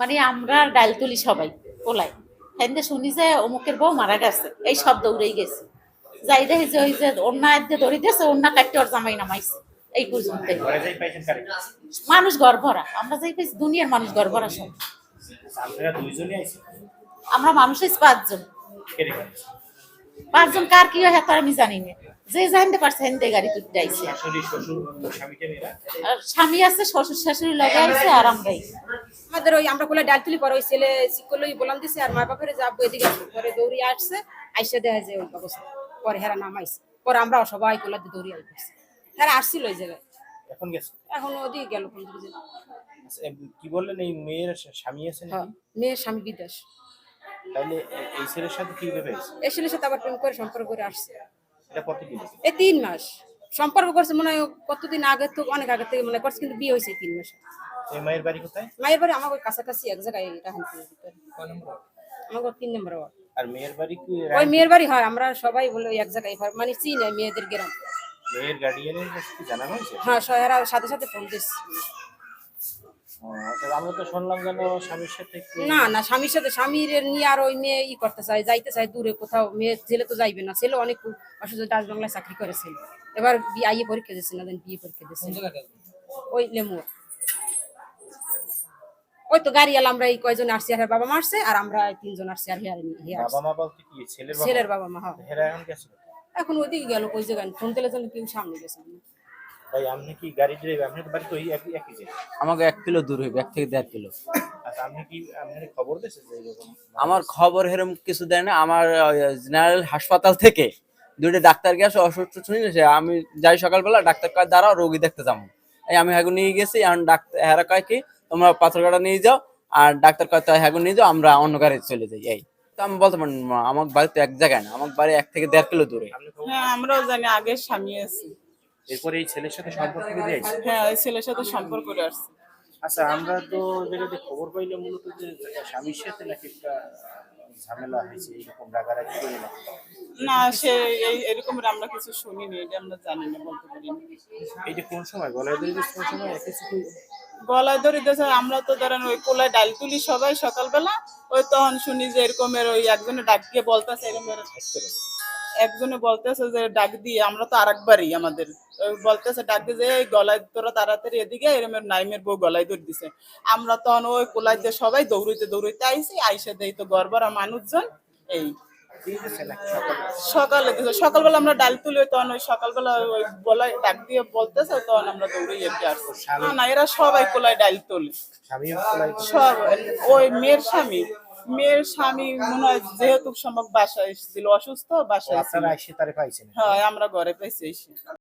মানে আমরা ডাল তুলি সবাই পোলাই হ্যাঁ শুনি যে অমুকের বউ মারা গেছে এই সব দৌড়েই গেছে। যাই দেখি যে ওই যে অন্যা দৌড়ি দিয়েছে অন্য কাটতে ওর জামাই নামাইছে এই পর্যন্ত মানুষ গর্ভরা ভরা আমরা যাই পাইছি দুনিয়ার মানুষ গর্ভরা ভরা সব। আমরা মানুষ হয়েছি পাঁচজন। পাঁচজন কার কি হয় তার আমি জানি না। যে জানতে পারছে হেন্দে গাড়ি তুলতে আইছে। আর স্বামী আছে শ্বশুর শাশুড়ি লগে আইছে আর আমরাই। আমাদের ওই আমরা কোলে ডাল তুলি পরে ওই ছেলে শিক্ষলই বলান দিছে আর মা বাপের যাব এদিকে পরে দৌড়ি আসছে আইসে দেখা যায় ওই অবস্থা পরে হেরা নামাইছে পরে আমরা সবাই কোলা দিয়ে দৌড়ি আইছে হেরা আসছিল ওই জায়গায়। এখন গেছে? এখন ওদিকে গেল কোন দিকে। আচ্ছা, কি বললেন এই মেয়ের স্বামী আছে হ্যাঁ নাকি মেয়ের স্বামী বিদেশ। তাহলে এই ছেলের সাথে কি ভেবে এই ছেলের সাথে আবার প্রেম করে সম্পর্ক করে আসছে। এটা কতদিন এই তিন মাস। সম্পর্ক করছে মনে হয় কতদিন আগে তো অনেক আগে থেকে মনে করছে কিন্তু বিয়ে হয়েছে তিন মাসে। এই মায়ের বাড়ি কোথায়? মায়ের বাড়ি আমার ওই কাছাকাছি এক জায়গায় রাহানপুরের ভিতরে। আমার তিন নম্বর ওয়ার্ড। আর মেয়ের বাড়ি কি ওই মেয়ের বাড়ি হয় আমরা সবাই বলে ওই এক জায়গায় হয়, মানে চিনে মেয়েদের গ্রাম। মেয়ের গার্ডিয়ানের কাছে কি জানানো হয়েছে? হ্যাঁ সহেরা সাথে সাথে ফোন দিচ্ছে। আমরা তো শুনলাম যেন স্বামীর সাথে না না স্বামীর সাথে স্বামীর নিয়ে আর ওই মেয়ে ই করতে চায় যাইতে চায় দূরে কোথাও মেয়ে ছেলে তো যাইবে না। ছেলে অনেক অসুস্থ বাংলায় চাকরি করেছিল এবার বিয়ে পরীক্ষা না বিয়ে পরীক্ষা ওই ওই তো গাড়ি আমরা এই কয়জন আসছি আর বাবা মারছে আর আমরা তিনজন আসছি আর হিয়ার বাবা মা বলতে কি ছেলের বাবা মা? হ্যাঁ। এখন গেছে এখন ওইদিকে গেল কই জায়গায়? ফোন তেলে যেন কেউ সামনে গেছে না। ভাই আপনি কি গাড়ি ড্রাইভার আপনার তো বাড়ি তো একই একই আমাকে এক কিলো দূর হইবে এক থেকে দেড় কিলো। আচ্ছা আপনি কি আপনার খবর দিয়েছে যে এরকম আমার খবর হেরম কিছু দেয় না। আমার জেনারেল হাসপাতাল থেকে দুইটা ডাক্তার গেছে অসুস্থ শুনেছে আমি যাই সকালবেলা ডাক্তার কয় দাঁড়াও রোগী দেখতে যাব। এই আমি হ্যাগু নিয়ে গেছি এখন ডাক্তার হ্যারা কয় কি তোমরা পাথরঘাটা নিয়ে যাও। আর ডাক্তার কয় তো হ্যাগু নিয়ে যাও আমরা অন্য গাড়ি চলে যাই। এই। তো আমি বলতে পারি আমার বাড়ি তো এক জায়গায় না আমার বাড়ি এক থেকে দেড় কিলো দূরে। আপনি হ্যাঁ আমরাও জানি আগে স্বামী আছি। এরপরে এই ছেলের সাথে সম্পর্ক বেঁধে আছে হ্যাঁ ওই ছেলের সাথে সম্পর্ক করে আসছে আচ্ছা আমরা তো যেটাতে খবর পাইলে মূলত যে স্বামীর সাথে নাকি একটা ঝামেলা হয়েছে এরকম রাগারাগি করে নাকি? না সে এই এরকম আমরা কিছু শুনিনি এটা আমরা জানি না বলতে পারি না। এই যে কোন সময়? গলায় ধরে যে কোন সময়? একে কিছু গলায় ধরে দিয়েছে আমরা তো ধরেন ওই কোলায় ডাল তুলি সবাই সকালবেলা ওই তখন শুনি যে এরকমের ওই একজনে ডাক দিয়ে বলতেছে এরকমের। একজনে বলতেছে যে ডাক দিয়ে আমরা তো আরেকবারই আমাদের। বলতেছে ডাক দিয়ে যে এই গলায় তোরা তাড়াতাড়ি এদিকে এরকমের নাইমের বউ গলায় ধরে দিছে। আমরা তখন ওই কোলায় দিয়ে সবাই দৌড়ইতে দৌড়ইতে আইসি আইসে দেই তো গড়বড়া মানুষজন এই সকালে দিছে সকালবেলা আমরা ডাল তুলি তখন ওই সকালবেলা ওই বলাই ডাক দিয়ে বলতেছে তখন আমরা দৌড়ে এগিয়ে আসছি। না না এরা সবাই কোলায় ডাল তোলে। সব ওই মেয়ের স্বামী। মেয়ের স্বামী মনে হয় যেহেতু সম্ভব বাসায় এসেছিল অসুস্থ বাসায় ছিল আপনারা এসে তারে পাইছেন। হ্যাঁ আমরা ঘরে পাইছি এসে।